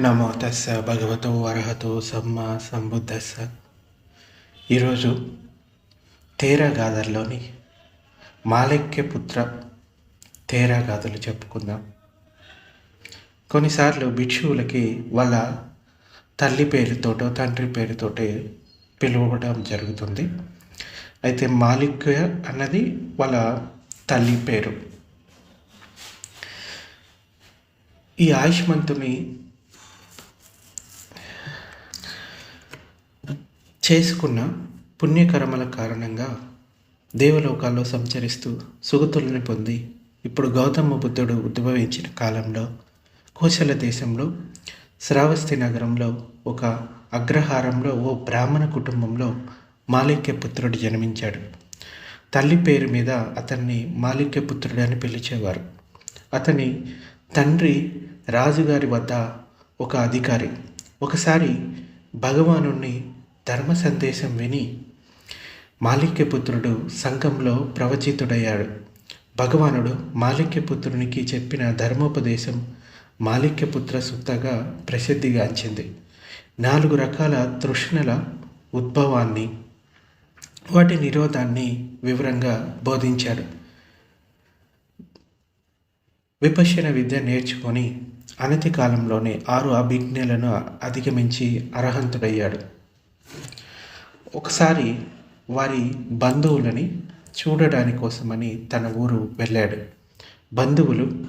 నమో తస్స భగవతో అర్హతో సమ్మ సంబుద్ధస్స. ఈరోజు తేరాగాథల్లోని మాలిక్యపుత్ర మాళిక్య పుత్ర చెప్పుకుందాం. కొన్నిసార్లు భిక్షువులకి వాళ్ళ తల్లి పేరుతోటో తండ్రి పేరుతోటే పిలువడం జరుగుతుంది. అయితే మాలిక్య అన్నది వాళ్ళ తల్లి పేరు. ఈ ఆయుష్మంతుని చేసుకున్న పుణ్యకర్మల కారణంగా దేవలోకాల్లో సంచరిస్తూ సుగతులను పొంది ఇప్పుడు గౌతమ బుద్ధుడు ఉద్భవించిన కాలంలో కోశల దేశంలో శ్రావస్తి నగరంలో ఒక అగ్రహారంలో ఓ బ్రాహ్మణ కుటుంబంలో మాలిక్య పుత్రుడు జన్మించాడు. తల్లి పేరు మీద అతన్ని మాలిక్య పుత్రుడు అని పిలిచేవారు. అతని తండ్రి రాజుగారి వద్ద ఒక అధికారి. ఒకసారి భగవాను ధర్మ సందేశం విని మాలిక్యపుత్రుడు సంఘంలో ప్రవచితుడయ్యాడు. భగవానుడు మాలిక్యపుత్రునికి చెప్పిన ధర్మోపదేశం మాలిక్యపుత్ర సుత్తగా ప్రసిద్ధిగాంచింది నాలుగు రకాల తృష్ణల ఉద్భవాన్ని వాటి నిరోధాన్ని వివరంగా బోధించాడు. విపశన విద్య నేర్చుకొని అనతి కాలంలోనే ఆరు అభిజ్ఞలను అధిగమించి అర్హంతుడయ్యాడు. ఒకసారి వారి బంధువులని చూడడాని కోసమని తన ఊరు వెళ్ళాడు. బంధువులు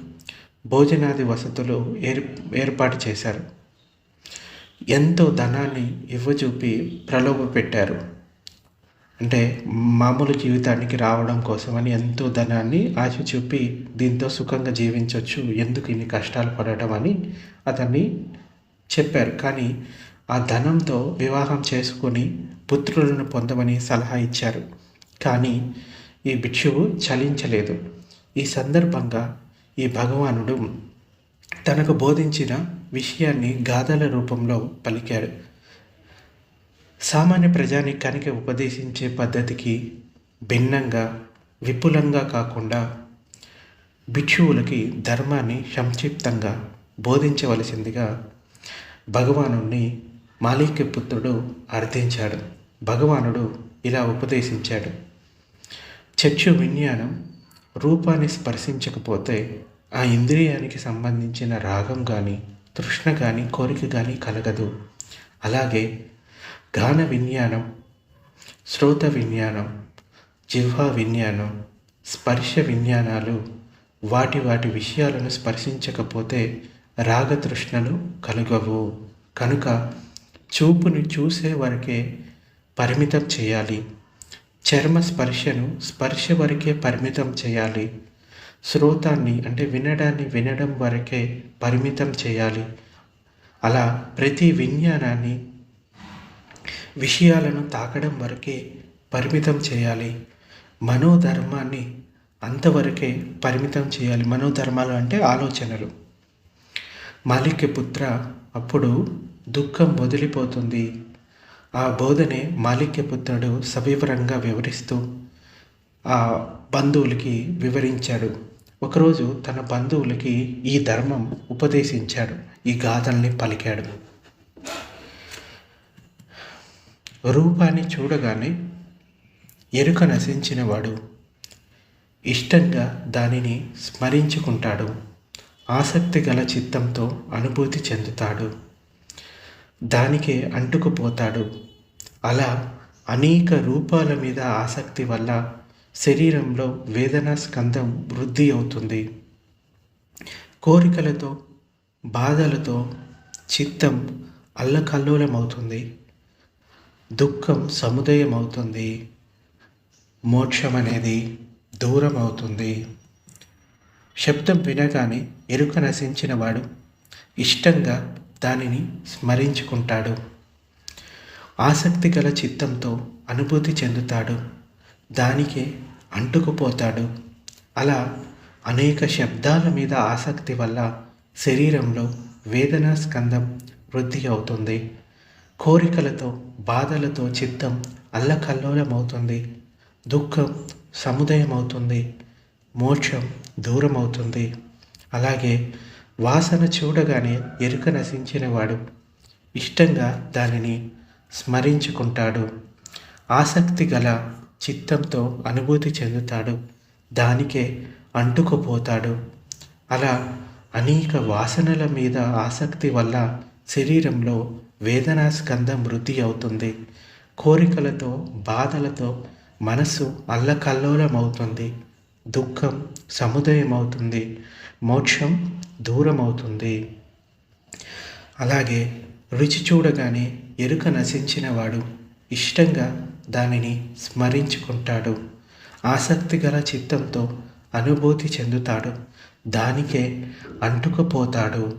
భోజనాది వసతులు ఏర్ ఏర్పాటు చేశారు. ఎంతో ధనాన్ని ఇవ్వచూపి ప్రలోభ పెట్టారు. అంటే మామూలు జీవితానికి రావడం కోసమని ఎంతో ధనాన్ని ఆశ చూపి దీంతో సుఖంగా జీవించవచ్చు ఎందుకు ఇన్ని కష్టాలు పడటం అని అతన్ని చెప్పారు. కానీ ఆ ధనంతో వివాహం చేసుకొని పుత్రులను పొందమని సలహా ఇచ్చారు. కానీ ఈ భిక్షువు చలించలేదు. ఈ సందర్భంగా ఈ భగవానుడు తనకు బోధించిన విషయాన్ని గాథల రూపంలో పలికాడు. సామాన్య ప్రజానికానికి ఉపదేశించే పద్ధతికి భిన్నంగా విపులంగా కాకుండా భిక్షువులకి ధర్మాన్ని సంక్షిప్తంగా బోధించవలసిందిగా భగవాను మాలిక్య పుత్రుడు అర్థించాడు. భగవానుడు ఇలా ఉపదేశించాడు. చక్షు విజ్ఞానం రూపాన్ని స్పర్శించకపోతే ఆ ఇంద్రియానికి సంబంధించిన రాగం కానీ తృష్ణ కానీ కోరిక కానీ కలగదు. అలాగే గాన విజ్ఞానం శ్రోత విజ్ఞానం జిహ్వా విజ్ఞానం స్పర్శ విజ్ఞానాలు వాటి వాటి విషయాలను స్పర్శించకపోతే రాగతృష్ణలు కలుగవు. కనుక చూపుని చూసే వరకే పరిమితం చేయాలి. చర్మ స్పర్శను స్పర్శ వరకే పరిమితం చేయాలి. శ్రోతాన్ని అంటే వినడాన్ని వినడం వరకే పరిమితం చేయాలి. అలా ప్రతి విజ్ఞానాన్ని విషయాలను తాకడం వరకే పరిమితం చేయాలి. మనోధర్మాన్ని అంతవరకే పరిమితం చేయాలి. మనోధర్మాలు అంటే ఆలోచనలు. మాలిక్యపుత్ర అప్పుడు దుఃఖం వదిలిపోతుంది ఆ బోధనే మాలిక్యపుత్రుడు సవివరంగా వివరిస్తూ ఆ బంధువులకి వివరించాడు. ఒకరోజు తన బంధువులకి ఈ ధర్మం ఉపదేశించాడు. ఈ గాథల్ని పలికాడు. రూపాన్ని చూడగానే ఎరుక నశించినవాడు ఇష్టంగా దానిని స్మరించుకుంటాడు. ఆసక్తి గల చిత్తంతో అనుభూతి చెందుతాడు. దానికే అంటుకుపోతాడు. అలా అనేక రూపాల మీద ఆసక్తి వల్ల శరీరంలో వేదనా స్కందం వృద్ధి అవుతుంది. కోరికలతో బాధలతో చిత్తం అల్లకల్లోలమవుతుంది. దుఃఖం సముదయం అవుతుంది మోక్షం అనేది దూరం అవుతుంది శబ్దం వినగానే ఎరుక నశించిన వాడు ఇష్టంగా దానిని స్మరించుకుంటాడు. ఆసక్తి గల చిత్తంతో అనుభూతి చెందుతాడు. దానికే అంటుకుపోతాడు. అలా అనేక శబ్దాల మీద ఆసక్తి వల్ల శరీరంలో వేదనా స్కందం వృద్ధి అవుతుంది. కోరికలతో బాధలతో చిత్తం అల్లకల్లోలమవుతుంది. దుఃఖం సముదయం అవుతుంది మోక్షం దూరం అవుతుంది అలాగే వాసన చూడగానే ఎరుక నశించినవాడు ఇష్టంగా దానిని స్మరించుకుంటాడు. ఆసక్తి గల చిత్తంతో అనుభూతి చెందుతాడు. దానికే అంటుకుపోతాడు. అలా అనేక వాసనల మీద ఆసక్తి వల్ల శరీరంలో వేదనా స్కందం వృద్ధి అవుతుంది. కోరికలతో బాధలతో మనసు అల్లకల్లోలమవుతుంది. దుఃఖం సముదయం అవుతుంది మోక్షం దూరమవుతుంది. అలాగే రుచి చూడగానే ఎరుక నశించిన వాడు ఇష్టంగా దానిని స్మరించుకుంటాడు. ఆసక్తి గల చిత్తంతో అనుభూతి చెందుతాడు. దానికే అంటుకుపోతాడు.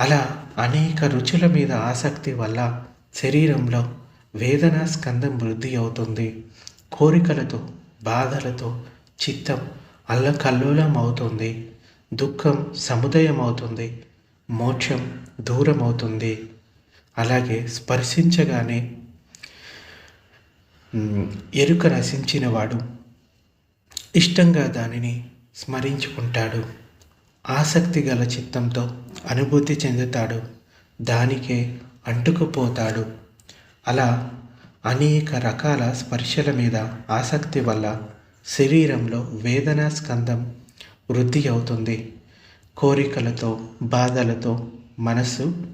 అలా అనేక రుచుల మీద ఆసక్తి వల్ల శరీరంలో వేదన స్కందం వృద్ధి అవుతుంది. కోరికలతో బాధలతో చిత్తం అల్లకల్లోలం అవుతుంది దుఃఖం సముదయం అవుతుంది మోక్షం దూరం అవుతుంది అలాగే స్పర్శించగానే ఎరుక నశించినవాడు ఇష్టంగా దానిని స్మరించుకుంటాడు. ఆసక్తి గల చిత్తంతో అనుభూతి చెందుతాడు. దానికే అంటుకుపోతాడు. అలా అనేక రకాల స్పర్శల మీద ఆసక్తి వల్ల శరీరంలో వేదనా స్కందం వృద్ధి అవుతుంది. కోరికలతో బాధలతో మనస్సు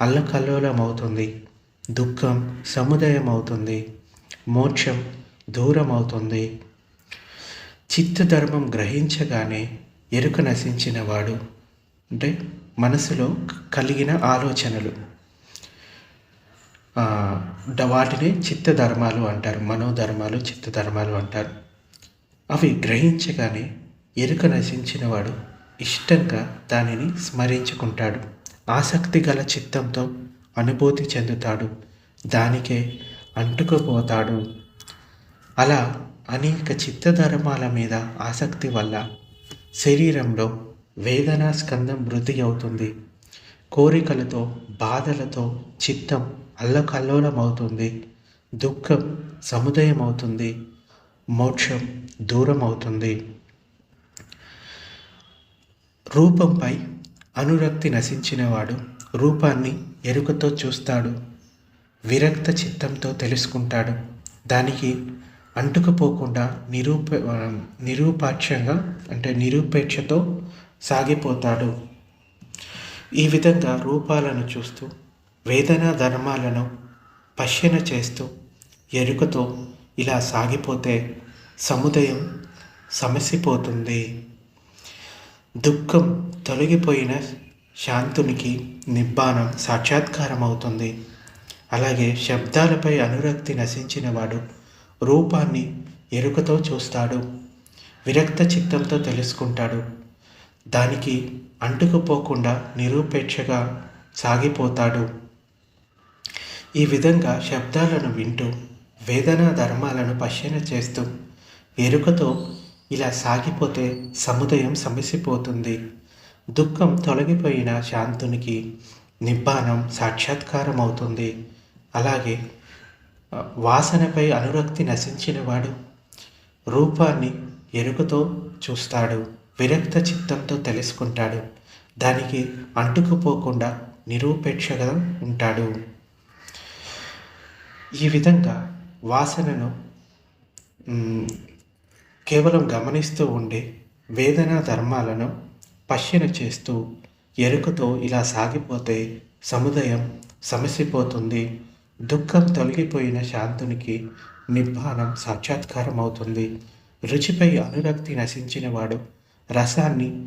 అల్లకల్లోలమవుతుంది. దుఃఖం సముదయం అవుతుంది మోక్షం దూరం అవుతుంది చిత్తధర్మం గ్రహించగానే ఎరుక నశించిన వాడు అంటే మనసులో కలిగిన ఆలోచనలు. వాటిని చిత్తధర్మాలు అంటారు. మనోధర్మాలు చిత్తధర్మాలు అంటారు. అవి గ్రహించగానే ఎరుక నశించినవాడు ఇష్టంగా దానిని స్మరించుకుంటాడు. ఆసక్తి గల చిత్తంతో అనుభూతి చెందుతాడు. దానికే అంటుకుపోతాడు. అలా అనేక చిత్తధర్మాల మీద ఆసక్తి వల్ల శరీరంలో వేదనా స్కందం వృద్ధి అవుతుంది. కోరికలతో బాధలతో చిత్తం అల్లకల్లోలమవుతుంది. దుఃఖం సముదయం అవుతుంది మోక్షం దూరం అవుతుంది రూపంపై అనురక్తి నశించినవాడు రూపాన్ని ఎరుకతో చూస్తాడు. విరక్త చిత్తంతో తెలుసుకుంటాడు. దానికి అంటుకుపోకుండా నిరూప నిరూపాక్షంగా అంటే నిరూపేక్షతో సాగిపోతాడు. ఈ విధంగా రూపాలను చూస్తూ వేదనా ధర్మాలను పశ్యన చేస్తూ ఎరుకతో ఇలా సాగిపోతే సముదయం సమసిపోతుంది. దుఃఖం తొలగిపోయిన శాంతునికి నిబ్బానం సాక్షాత్కారం అవుతుంది అలాగే శబ్దాలపై అనురక్తి నశించిన వాడు రూపాన్ని ఎరుకతో చూస్తాడు. విరక్త చిత్తంతో తెలుసుకుంటాడు. దానికి అంటుకుపోకుండా నిరూపేక్షగా సాగిపోతాడు. ఈ విధంగా శబ్దాలను వింటూ వేదనా ధర్మాలను పశ్యన చేస్తూ ఎరుకతో ఇలా సాగిపోతే సముదయం సమసిపోతుంది. దుఃఖం తొలగిపోయిన శాంతునికి నిబ్బానం సాక్షాత్కారం అవుతుంది అలాగే వాసనపై అనురక్తి నశించినవాడు రూపాన్ని ఎరుకతో చూస్తాడు విరక్త చిత్తంతో తెలుసుకుంటాడు దానికి అంటుకుపోకుండా నిరూపేక్షగా ఉంటాడు. ఈ విధంగా వాసనను కేవలం గమనిస్తూ ఉండే వేదన ధర్మాలను పశ్యన చేస్తూ ఎరుకతో ఇలా సాగిపోతే సముదయం సమసిపోతుంది. దుఃఖం తొలగిపోయిన శాంతునికి నిబ్బానం సాక్షాత్కారం అవుతుంది రుచిపై అనురక్తి నశించిన వాడు రసాన్ని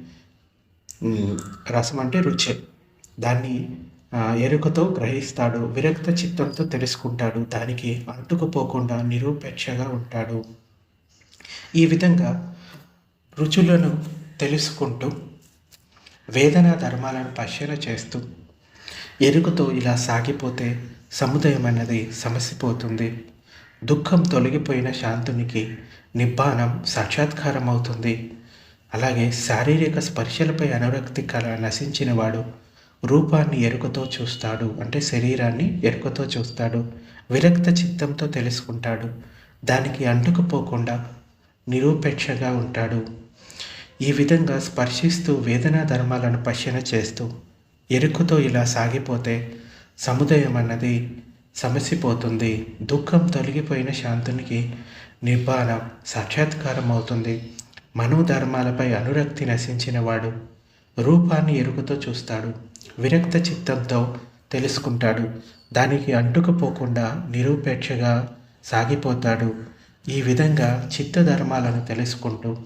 రసం అంటే రుచి. దాన్ని ఎరుకతో గ్రహిస్తాడు. విరక్త చిత్తంతో తెలుసుకుంటాడు. దానికి అంటుకుపోకుండా నిరూపేక్షగా ఉంటాడు. ఈ విధంగా రుచులను తెలుసుకుంటూ వేదనా ధర్మాలను పశ్చన చేస్తూ ఎరుకతో ఇలా సాగిపోతే సముదాయం అన్నది సమసిపోతుంది. దుఃఖం తొలగిపోయిన శాంతునికి నిబ్బానం సాక్షాత్కారం అవుతుంది అలాగే శారీరక స్పర్శలపై అనురక్తి కల నశించిన వాడు రూపాన్ని ఎరుకతో చూస్తాడు. అంటే శరీరాన్ని ఎరుకతో చూస్తాడు. విరక్త చిత్తంతో తెలుసుకుంటాడు. దానికి అంటుకుపోకుండా నిరూపేక్షగా ఉంటాడు. ఈ విధంగా స్పర్శిస్తూ వేదనా ధర్మాలను పశ్యన చేస్తూ ఎరుకుతో ఇలా సాగిపోతే సముదయం అన్నది సమసిపోతుంది. దుఃఖం తొలగిపోయిన శాంతునికి నిర్బాణ సాక్షాత్కారం అవుతుంది. మనోధర్మాలపై అనురక్తి నశించిన వాడు రూపాన్ని ఎరుకుతో చూస్తాడు. విరక్త చిత్తంతో తెలుసుకుంటాడు. దానికి అంటుకుపోకుండా నిరూపేక్షగా సాగిపోతాడు. ఈ విధంగా చిత్త ధర్మాలను తెలుసుకుంటూ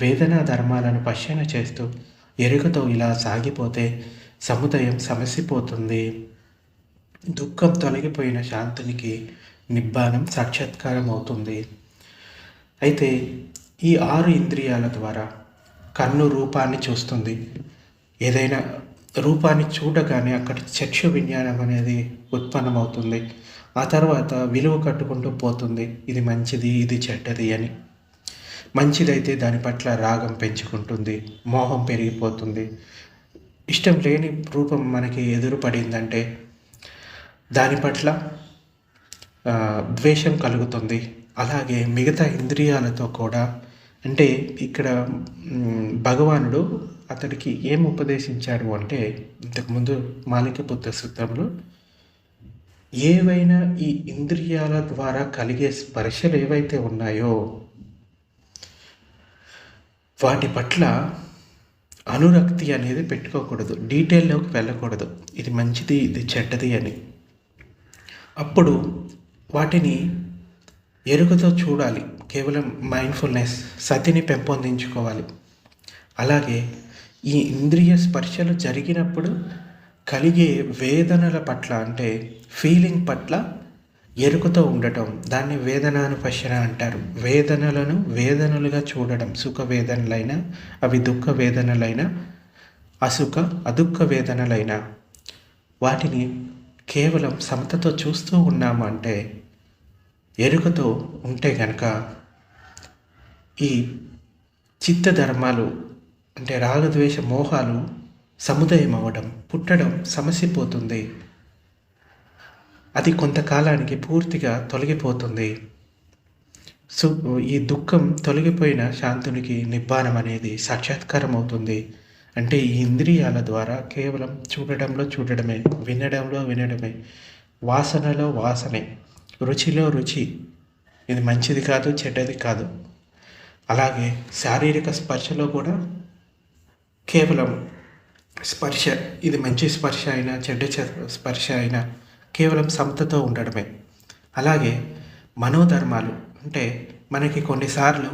వేదనా ధర్మాలను పశ్చన చేస్తూ ఎరుకతో ఇలా సాగిపోతే సముదయం సమసిపోతుంది. దుఃఖం తొలగిపోయిన శాంతునికి నిబ్బానం సాక్షాత్కారం అవుతుంది. అయితే ఈ ఆరు ఇంద్రియాల ద్వారా కన్ను రూపాన్ని చూస్తుంది. ఏదైనా రూపాన్ని చూడగానే అక్కడ చక్షు విజ్ఞానం అనేది ఉత్పన్నమవుతుంది. ఆ తర్వాత విలువ కట్టుకుంటూ పోతుంది. ఇది మంచిది ఇది చెడ్డది అని. మంచిదైతే దాని పట్ల రాగం పెంచుకుంటుంది మోహం పెరిగిపోతుంది. ఇష్టం లేని రూపం మనకి ఎదురుపడిందంటే దాని పట్ల ద్వేషం కలుగుతుంది. అలాగే మిగతా ఇంద్రియాలతో కూడా. అంటే ఇక్కడ భగవానుడు అతడికి ఏం ఉపదేశించాడు అంటే ఇంతకుముందు మాలికపుత్ర సూత్రంలో ఏవైనా ఈ ఇంద్రియాల ద్వారా కలిగే స్పర్శలు ఏవైతే ఉన్నాయో వాటి పట్ల అనురక్తి అనేది పెట్టుకోకూడదు. డీటెయిల్లోకి వెళ్ళకూడదు. ఇది మంచిది ఇది చెడ్డది అని. అప్పుడు వాటిని ఎరుకతో చూడాలి. కేవలం మైండ్ఫుల్నెస్ సతిని పెంపొందించుకోవాలి. అలాగే ఈ ఇంద్రియ స్పర్శలు జరిగినప్పుడు కలిగే వేదనల పట్ల అంటే ఫీలింగ్ పట్ల ఎరుకతో ఉండటం దాన్ని వేదనానుపశన అంటారు. వేదనలను వేదనలుగా చూడడం సుఖ వేదనలైనా అవి దుఃఖ వేదనలైనా అసుఖ అదుఃఖ వేదనలైనా వాటిని కేవలం సమతతో చూస్తూ ఉన్నాము అంటే ఎరుకతో ఉంటే కనుక ఈ చిత్త ధర్మాలు అంటే రాగద్వేష మోహాలు సముదయం అవ్వడం పుట్టడం సమసిపోతుంది. అది కొంతకాలానికి పూర్తిగా తొలగిపోతుంది. సు ఈ దుఃఖం తొలగిపోయిన శాంతునికి నిబ్బానం అనేది సాక్షాత్కారం అవుతుంది అంటే ఈ ఇంద్రియాల ద్వారా కేవలం చూడడంలో చూడడమే వినడంలో వినడమే వాసనలో వాసనే రుచిలో రుచి. ఇది మంచిది కాదు చెడ్డది కాదు. అలాగే శారీరక స్పర్శలో కూడా కేవలం స్పర్శ ఇది మంచి స్పర్శ అయినా చెడ్డ స్పర్శ అయినా కేవలం సమతతో ఉండడమే. అలాగే మనోధర్మాలు అంటే మనకి కొన్నిసార్లు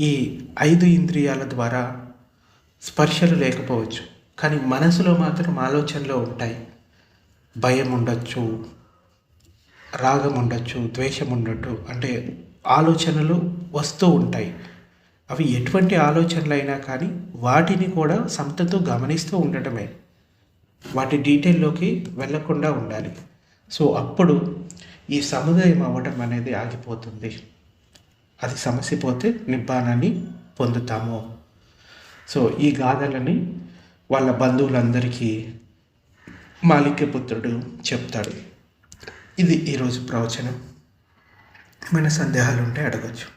ఈ ఐదు ఇంద్రియాల ద్వారా స్పర్శలు లేకపోవచ్చు. కానీ మనసులో మాత్రం ఆలోచనలో ఉంటాయి. భయం ఉండొచ్చు రాగం ఉండొచ్చు ద్వేషం ఉండొచ్చు అంటే ఆలోచనలు వస్తూ ఉంటాయి. అవి ఎటువంటి ఆలోచనలు అయినా కానీ వాటిని కూడా సంతతో గమనిస్తూ ఉండటమే. వాటి డీటెయిల్లోకి వెళ్ళకుండా ఉండాలి. సో అప్పుడు ఈ సముదాయం అవ్వడం అనేది ఆగిపోతుంది. అది సమసిపోతే నిబ్బానాన్ని పొందుతాము. సో ఈ గాథలని వాళ్ళ బంధువులందరికీ మాలిక్యపుత్రుడు చెప్తాడు. ఇది ఈరోజు ప్రవచనం. మన సందేహాలు ఉంటే అడగచ్చు.